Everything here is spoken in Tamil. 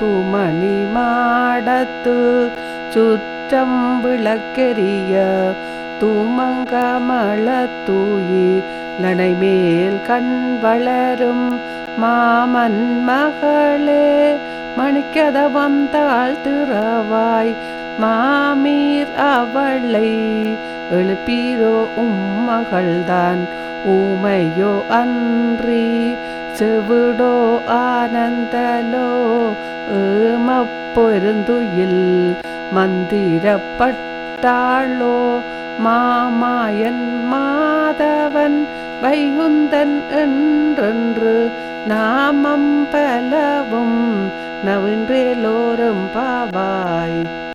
தூமணி மாடத்து சுற்றம் விளக்கெரிய தூமங்கமள தூயி லனைமேல் கண் வளரும் மாமன் மகளே மணிக்கத வந்தாள் திறவாய் மாமீர் அவளை எழுப்பீரோ உம்மகள்தான் ஊமையோ அன்றி செவிடோ ஆனந்தலோ ஏமப்பொருந்துயில் மந்திரப்பட்டாளோ? மாமாயன் மாதவன் வைகுந்தன் என்றென்று நாமம் பலவும் நவின்றேலோரும் பாவாய்.